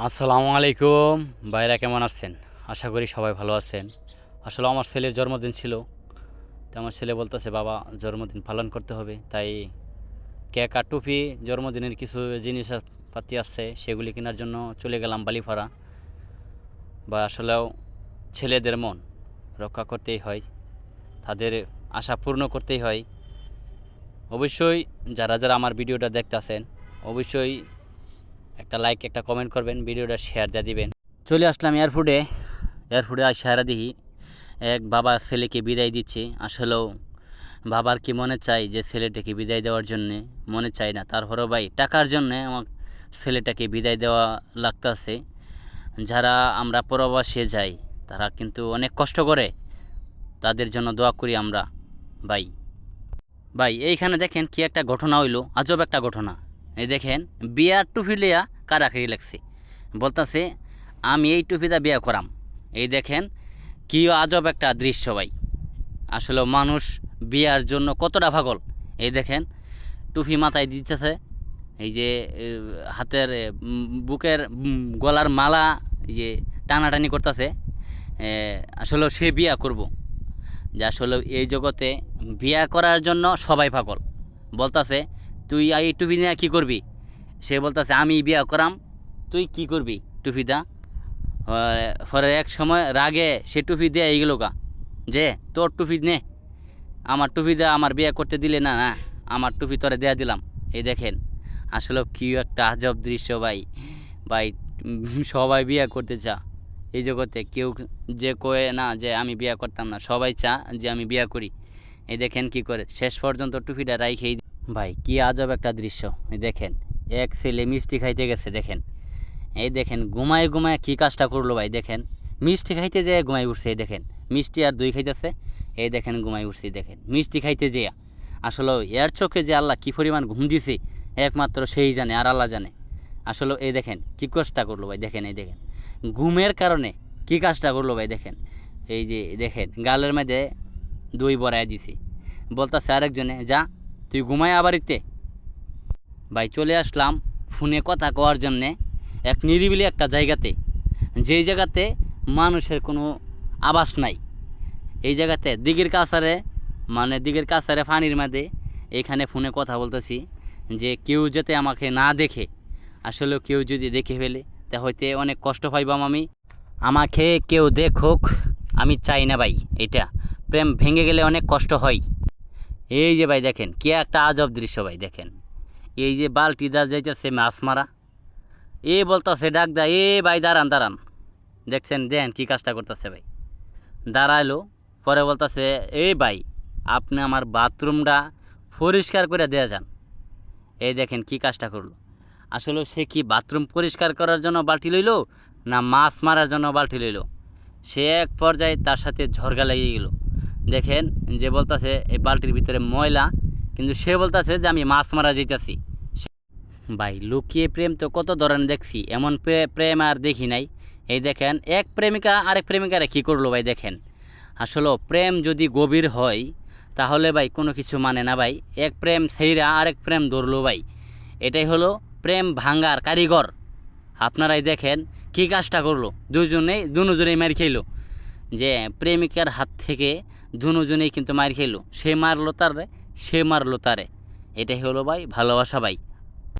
আসসালামু আলাইকুম। ভাইরা কেমন আছেন? আশা করি সবাই ভালো আছেন। আসলে আমার ছেলের জন্মদিন ছিল। তো আমার ছেলে বলতেছে, বাবা, জন্মদিন পালন করতে হবে। তাই কেক আর টুপি, জন্মদিনের কিছু জিনিস পাতি আছে, সেগুলি কেনার জন্য চলে গেলাম বালিপাড়া। বা আসলেও ছেলেদের মন রক্ষা করতেই হয়, তাদের আশা পূর্ণ করতেই হয়। অবশ্যই যারা যারা আমার ভিডিওটা দেখতেছেন, অবশ্যই একটা লাইক একটা কমেন্ট করবেন, ভিডিওটা শেয়ার দিয়ে দিবেন। চলে আসলাম এয়ারপোর্টে এয়ারপোর্টে আর শেয়ারা দিই এক বাবা ছেলেকে বিদায় দিচ্ছে। আসলেও বাবার কি মনে চাই যে ছেলেটাকে বিদায় দেওয়ার জন্যে? মনে চায় না। তারপরেও ভাই, টাকার জন্যে আমার ছেলেটাকে বিদায় দেওয়া লাগতেছে। যারা আমরা প্রবাসে যাই, তারা কিন্তু অনেক কষ্ট করে। তাদের জন্য দোয়া করি আমরা, ভাই। ভাই, এইখানে দেখেন কি একটা ঘটনা হইল। আজব একটা ঘটনা। এই দেখেন, বিয়ার টুপি লিয়া কারাকারি লাগছে বলতাছে, আমি এই টুপিটা বিয়া করাম। এই দেখেন কি আজব একটা দৃশ্য ভাই। আসলে মানুষ বিয়ার জন্য কতটা পাগল। এই দেখেন, টুপি মাথায় দিতেছে, এই যে হাতের বুকের গলার মালা, এই যে, টানাটানি করতেছে আসলে সে বিয়া করব। যে আসলে এই জগতে বিয়া করার জন্য সবাই পাগল। বলতাছে, তুই এই টুপি নিয়ে কী করবি? সে বলতেছে, আমি বিয়া করাম, তুই কি করবি টুপিটা পরে এক সময় রাগে সে টুপি দিয়ে এইগুলো গা। যে, তোর টুপি নে। আমার টুপি দেওয়া আমার বিয়ে করতে দিলে না না, আমার টুপি তোরে দেয়া দিলাম। এই দেখেন, আসলে কি একটা আজব দৃশ্য ভাই। ভাই, সবাই বিয়ে করতে চা। এই জগতে কেউ যে কয়ে না যে আমি বিয়ে করতাম না, সবাই চা যে আমি বিয়ে করি। এই দেখেন কি করে, শেষ পর্যন্ত টুপিটা রাইখেই ভাই, কি আজব একটা দৃশ্য, এই দেখেন। এক ছেলে মিষ্টি খাইতে গেছে, দেখেন। এই দেখেন, ঘুমায় ঘুমায় কী কাজটা করল ভাই, দেখেন। মিষ্টি খাইতে যেয়ে ঘুমাই উঠছে, এই দেখেন। মিষ্টি আর দই খাইতেছে, এই দেখেন ঘুমাই উঠছি দেখেন। মিষ্টি খাইতে যেয়ে। আসলে এর চোখে যে আল্লাহ কী পরিমাণ ঘুম দিছে, একমাত্র সেই জানে আর আল্লাহ জানে। আসলে এই দেখেন, কী কাজটা করল ভাই, দেখেন, এই দেখেন। ঘুমের কারণে কী কাজটা করল ভাই, দেখেন। এই যে, দেখেন, গালের মধ্যে দই বড়াই দিছি। বলতাছে আরেকজনে, যা, তুই ঘুমায় আবার ইতে ভাই চলে আসলাম ফোনে কথা কওয়ার জন্যে এক নিরিবিলি একটা জায়গাতে। যেই জায়গাতে মানুষের কোনো আবাস নাই। এই জায়গাতে দিঘির কাছারে মানে দিঘির কাছারে পানির মাঝে এখানে ফোনে কথা বলতেছি যে কেউ যাতে আমাকে না দেখে, আসলে কেউ যদি দেখে ফেলে, তা হইতে অনেক কষ্ট পাইবাম আমি। আমাকে কেউ দেখুক, আমি চাই না ভাই এটা। প্রেম ভেঙে গেলে অনেক কষ্ট হয়। এই যে ভাই দেখেন, কে একটা আজব দৃশ্য ভাই দেখেন। এই যে বালটি দা যাইতেছে মাছ মারা। এ বলতেছে, ডাক দা, এ ভাই, দাঁড়ান দাঁড়ান। দেখছেন, দেন কি কাজটা করতেছে ভাই। দাঁড়াইলো, পরে বলতেছে এই ভাই, আপনি আমার বাথরুমটা পরিষ্কার করে দেয়া যান। এই দেখেন কি কাজটা করল। আসলে সে কি বাথরুম পরিষ্কার করার জন্য বালতি লইলো, না মাছ মারার জন্য বালতি লইলো? সে এক পর্যায়ে তার সাথে ঝরগা লেগে গেল। দেখেন, যে বলতাছে, এই বালতির ভিতরে ময়লা কিন্তু সে বলতাছে যে আমি মাছ মারা যেতেছি ভাই, লুকিয়ে প্রেম তো কত ধরনের দেখছি, এমন প্রে- প্রেম আর দেখি নাই। এই দেখেন, এক প্রেমিকা আরেক প্রেমিকারে কী করল ভাই দেখেন। আসলে প্রেম যদি গভীর হয়, তাহলে ভাই কোনো কিছু মানে না ভাই। এক প্রেম সেইরা আরেক প্রেম ধরলো ভাই। এটাই হলো প্রেম ভাঙ্গার কারিগর। আপনারাই দেখেন কী কাজটা করল। দুজনেই দুজনেই মার খেলো। যে প্রেমিকার হাত থেকে দুজনেই কিন্তু মার খেলো। সে মারলো তারে সে মারলো তারে। এটাই হলো ভাই ভালোবাসা ভাই।